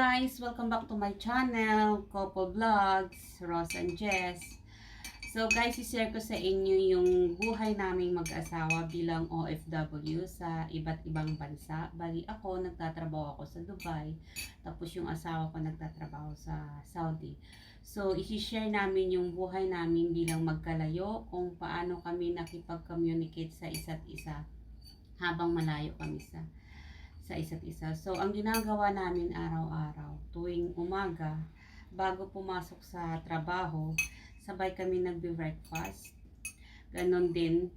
guys! Welcome back to my channel, Couple Vlogs, Ross and Jess. So guys, i-share ko sa inyo yung buhay naming mag-asawa bilang OFW sa iba't ibang bansa. Bali ako, nagtatrabaho ako sa Dubai. Tapos yung asawa ko nagtatrabaho sa Saudi. So, i-share namin yung buhay namin bilang magkalayo, kung paano kami nakipag-communicate sa isa't isa habang malayo kami sa sa isa't isa. So, ang ginagawa namin araw-araw, tuwing umaga, bago pumasok sa trabaho, sabay kami nagbe-breakfast. Ganon din.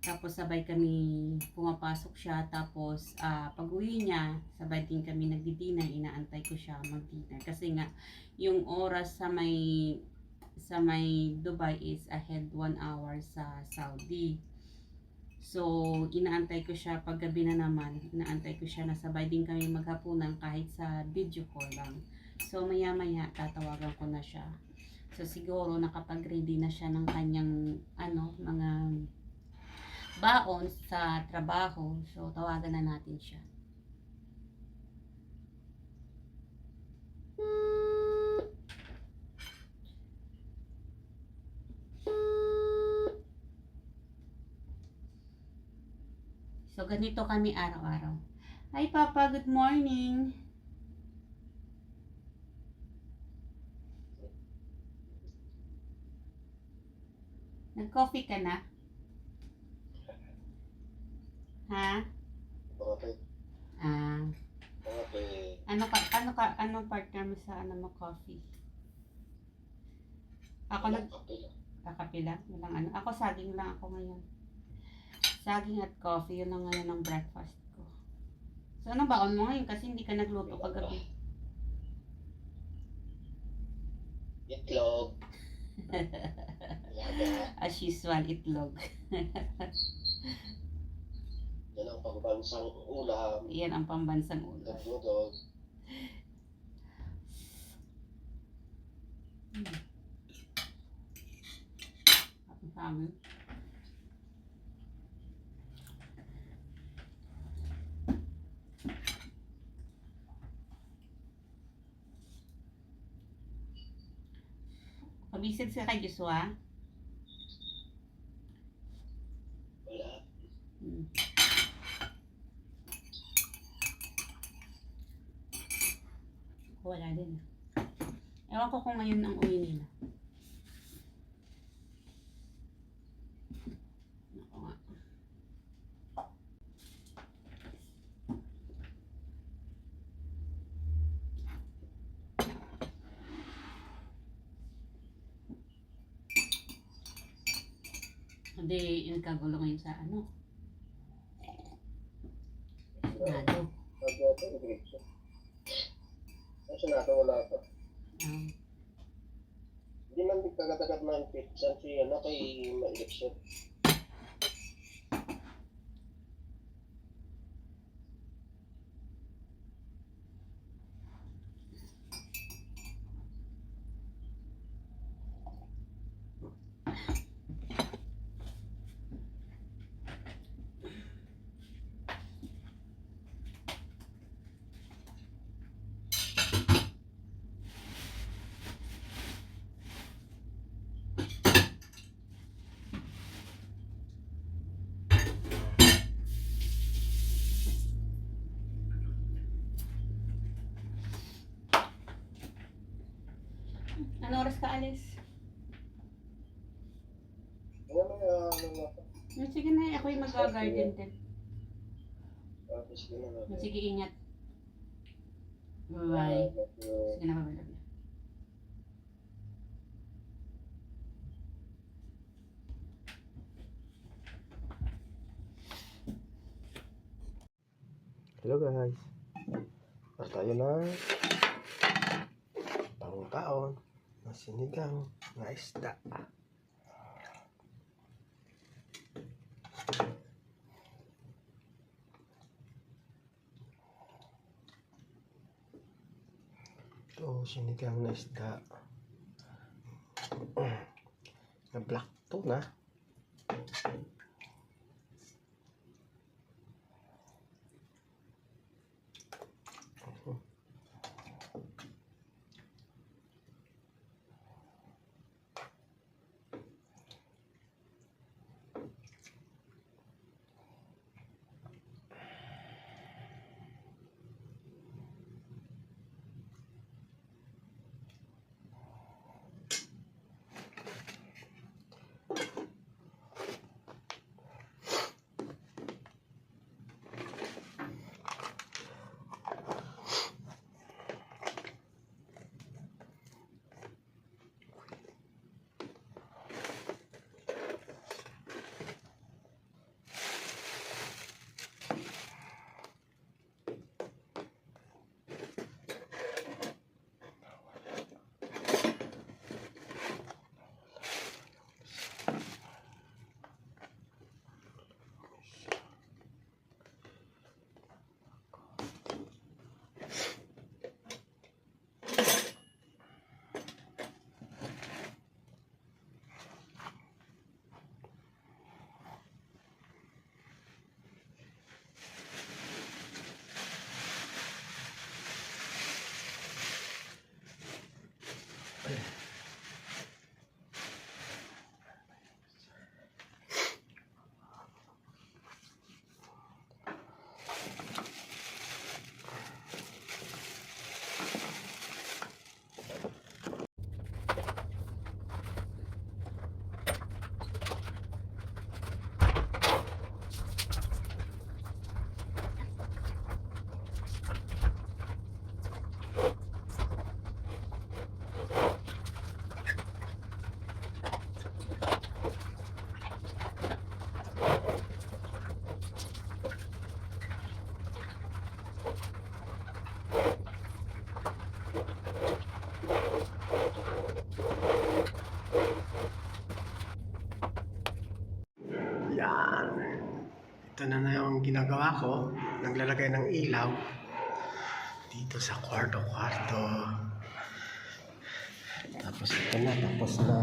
Tapos sabay kami pumapasok siya. Tapos ah, pag uwi niya, sabay din kami nagdi-dinner. Inaantay ko siya mag-dinner. Kasi nga, yung oras sa may sa may Dubai is ahead one hour sa Saudi. So, inaantay ko siya pag gabi na naman. Inaantay ko siya na sabay din kami maghapunan kahit sa video call lang. So, maya-maya tatawagan ko na siya. So, siguro nakapag-ready na siya ng kanyang ano, mga baon sa trabaho. So, tawagan na natin siya. So, ganito kami araw-araw. Hi, Papa. Good morning. Nag-coffee ka na? Ha? Okay. Ah, Okay. ano ka, ano ka, anong partner mo sa ano mo coffee? Ako nag, kakape lang, walang ano. Ako saging lang ako ngayon. Saging at coffee, yun lang ngayon ang breakfast ko. So, ano baon mo ngayon? Kasi hindi ka nagluto kagabi. Itlog. As usual, itlog. Yan ang pagbansang ulam. Yan ang pambansang ulo. Nagdudog. Ang kami. Pabisid ka kay Joshua. Wala. Hmm. Wala din. Ewan ko kung ngayon ang uwi nila. Ako nga. Hindi, nagkagulo ngayon sa ano. Nado. Nagdudog. Nagdudog. Kasi nato wala pa. Um, Hindi man di kagad-agad man pitsan si ano kay ma-election. Ano oras ka alis? Ano na ano na. Hmm, Sige na, ako yung mag-garden din. Tapos gano'n na. Sige, ingat. Bye-bye. Sige na, you. Hello guys. Para tayo na pangkaon na sinigang na isda. Ito, sinigang na isda. Na black tuna. Ito na na yung ginagawa ko. Naglalagay ng ilaw. Dito sa kwarto-kwarto. Tapos ito na, tapos na.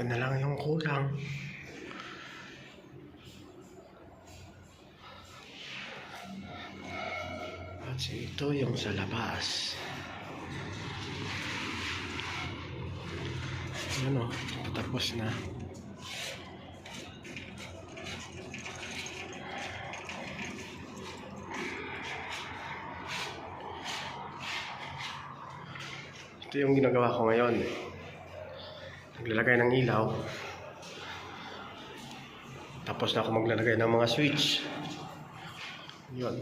Ito na lang yung kulang. At ito yung sa labas. Ano, tapos na. Ito yung ginagawa ko ngayon. Naglalagay ng ilaw. Tapos na ako maglalagay ng mga switch. Yun.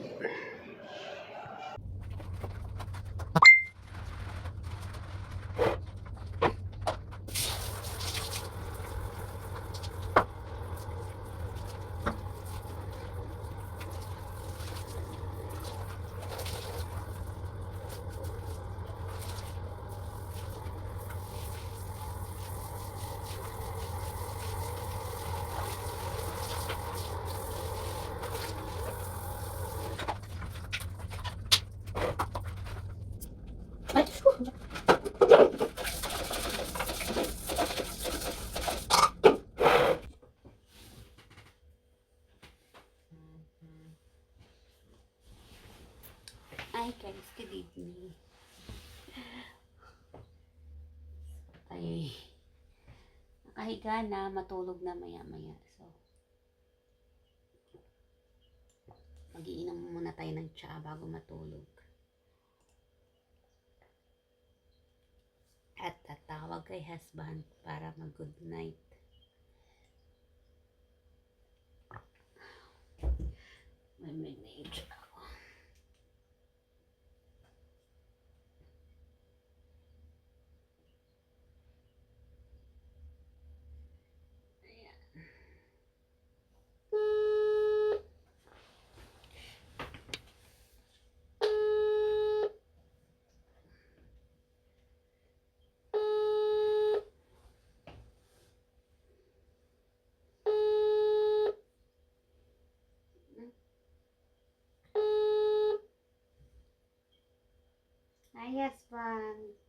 Ay, guys, good evening. Ay, nakahiga na, matulog na maya-maya. So, magiinom muna tayo ng tsa bago matulog. At tatawag kay husband para mag-good night. May message ako. Hi, husband.